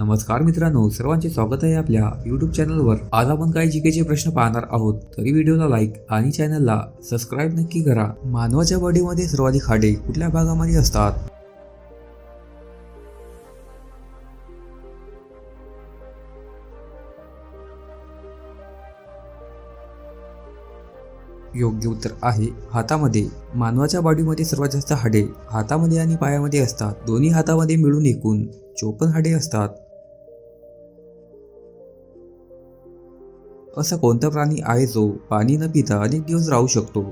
नमस्कार मित्रांनो सर्वांचे स्वागत आहे आपल्या युट्यूब चॅनलवर आज आपण काही जिकेचे प्रश्न पाहणार आहोत. तरी व्हिडिओला लाईक आणि चॅनलला सबस्क्राईब नक्की करा. मानवाच्या बॉडीमध्ये सर्वाधिक हाडे कुठल्या भागामध्ये असतात? योग्य उत्तर आहे हातामध्ये. मानवाच्या बॉडीमध्ये सर्वात जास्त हाडे हातामध्ये आणि पायामध्ये असतात. दोन्ही हातामध्ये मिळून एकूण चोपन्न हाडे असतात. असा कोणता प्राणी आहे जो पाणी न पिता अनेक दिवस राहू शकतो?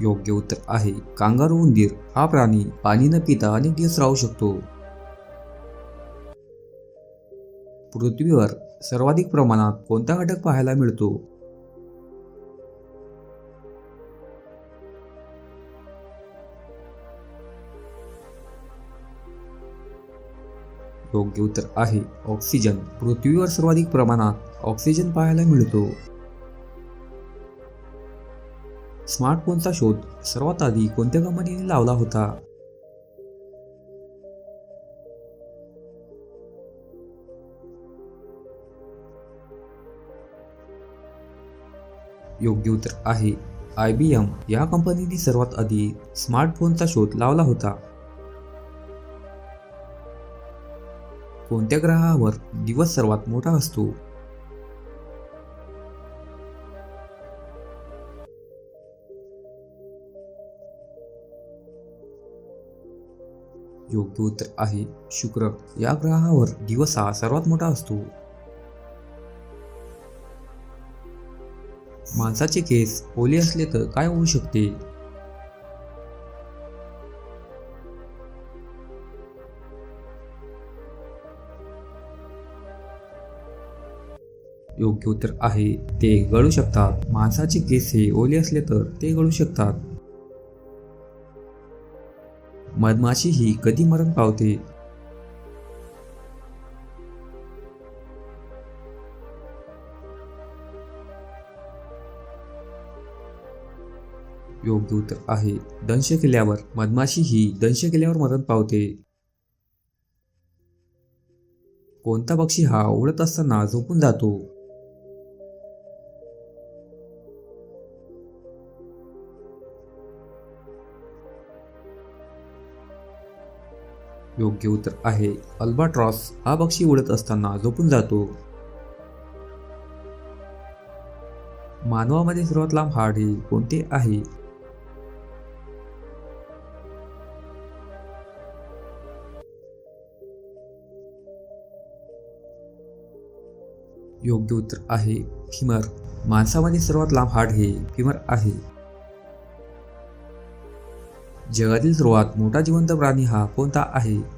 योग्य उत्तर आहे कांगारू उंदीर. हा प्राणी पाणी न पिता अनेक दिवस राहू शकतो. पृथ्वीवर सर्वाधिक प्रमाणात कोणता घटक पाहायला मिळतो? योग्य उत्तर आहे. ऑक्सिजन. पृथ्वीवर सर्वाधिक प्रमाणात ऑक्सिजन पाहायला मिळतो. स्मार्टफोनचा शोध सर्वात आधी कोणत्या कंपनीने लावला होता? योग्य उत्तर आहे. आय बी एम या कंपनीने सर्वात आधी स्मार्टफोनचा शोध लावला होता. कोणत्या ग्रहावर दिवस सर्वात मोठा असतो? योग्य उत्तर आहे शुक्र. या ग्रहावर दिवस हा सर्वात मोठा असतो. माणसाचे केस ओले असले तर काय होऊ शकते? योग्य उत्तर आहे ते गळू शकतात. माणसाचे केस हे ओले असले तर ते गळू शकतात. मधमाशी ही कधी मरण पावते? योग्य उत्तर आहे दंश केल्यावर मधमाशी ही दंश केल्यावर मरण पावते. कोणता पक्षी हा उडत असताना झोपून जातो? योग्य उत्तर आहे. अल्बाट्रॉस हा पक्षी उडत असताना झोपून जातो. मानवामध्ये सर्वात लांब हाड हे कोणते आहे? योग्य उत्तर आहे फिमर माणसामध्ये सर्वात लांब हाड हे फिमर आहे. जगातील सर्वात मोठा जिवंत प्राणी हा कोणता आहे?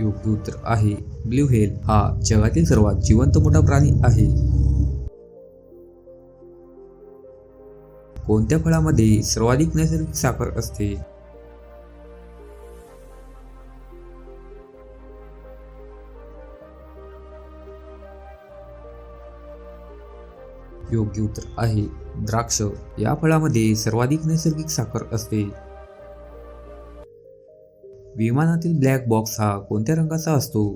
योग्य उत्तर आहे. ब्ल्यू हेल हा जगातील सर्वात जिवंत मोठा प्राणी आहे. कोणत्या फळामध्ये सर्वाधिक नैसर्गिक साखर असते? योग्य उत्तर आहे. द्राक्ष या फळामध्ये सर्वाधिक नैसर्गिक साखर असते. विमानातील ब्लॅक बॉक्स हा कोणत्या रंगाचा असतो?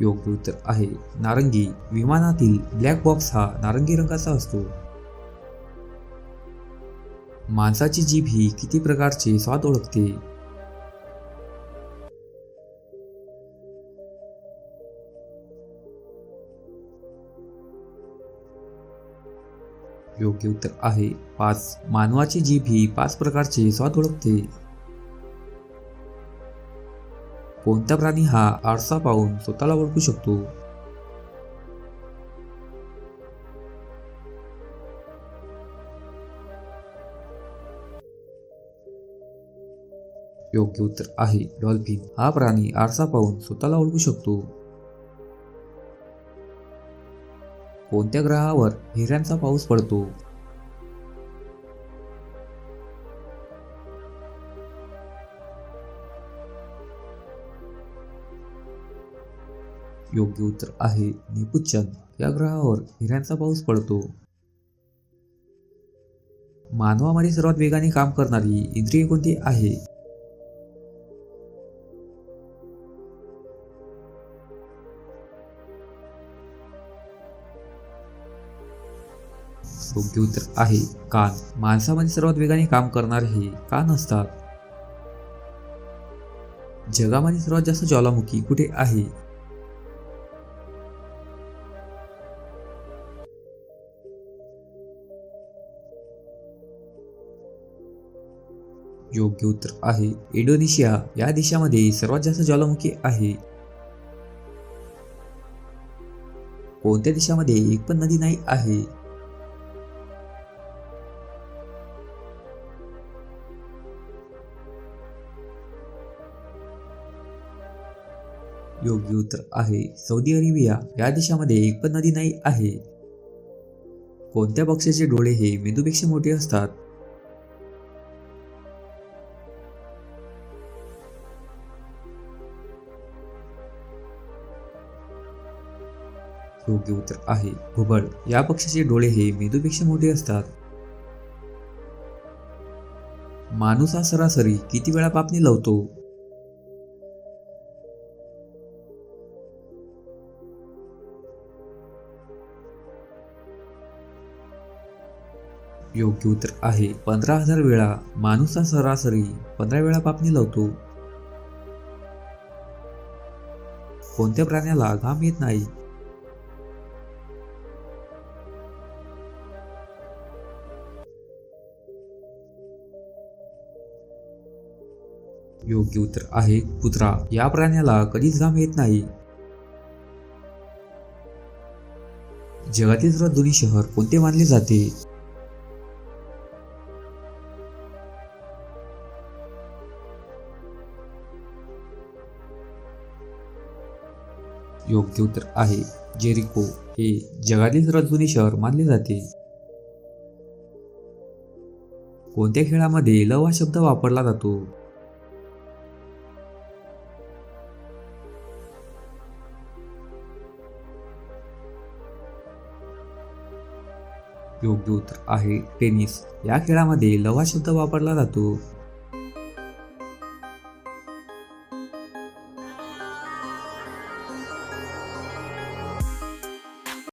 योग्य उत्तर आहे. नारंगी. विमानातील ब्लॅक बॉक्स हा नारंगी रंगाचा असतो. माणसाची जीभ ही किती प्रकारचे स्वाद ओळखते? योग्य उत्तर आहे पाच. मानवाची जीभ ही पाच प्रकारचे स्वाद ओळखते. कोणता प्राणी हा आरसा पाहून स्वतःला ओळखू शकतो? योग्य उत्तर आहे. डॉल्फिन हा प्राणी आरसा पाहून स्वतःला ओळखू शकतो. कोणत्या ग्रहावर हिऱ्यांचा पाऊस पडतो? योग्य उत्तर आहे निपुच्छन या ग्रहावर हिऱ्यांचा पाऊस पडतो. मानवामध्ये सर्वात वेगाने काम करणारी इंद्रिय कोणती आहे? योग्य उत्तर आहे. कान माणसामध्ये सर्वात वेगाने काम करणारे हे कान असतात जगामध्ये सर्वात जास्त ज्वालामुखी कुठे आहे? योग्य उत्तर आहे इंडोनेशिया. या देशामध्ये सर्वात जास्त ज्वालामुखी आहे. कोणत्या देशामध्ये एक पण नदी नाही आहे? योग्य उत्तर आहे. सौदी अरेबिया या देशामध्ये एक पण नदी नाही आहे. कोणत्या पक्षाचे डोळे हे मेंदूपेक्षा मोठे असतात? योग्य उत्तर आहे. घुबड या पक्षाचे डोळे हे मेंदूपेक्षा मोठे असतात. माणूस हा सरासरी किती वेळा पापणी लावतो? योग्य उत्तर आहे. पंधरा हजार वेळा माणूस हा सरासरी पंधरा वेळा पापणी लावतो. कोणत्या प्राण्याला घाम येत नाही? योग्य उत्तर आहे कुत्रा. या प्राण्याला कधीच घाम येत नाही. जगातील सर्वात दोन्ही शहर कोणते मानले जाते? योग्य उत्तर आहे. जेरिको हे जगातील सर्वात जुने शहर मानले जाते. कोणत्या खेळामध्ये लव हा शब्द वापरला जातो? योग्य उत्तर आहे टेनिस. या खेळामध्ये लव हा शब्द वापरला जातो.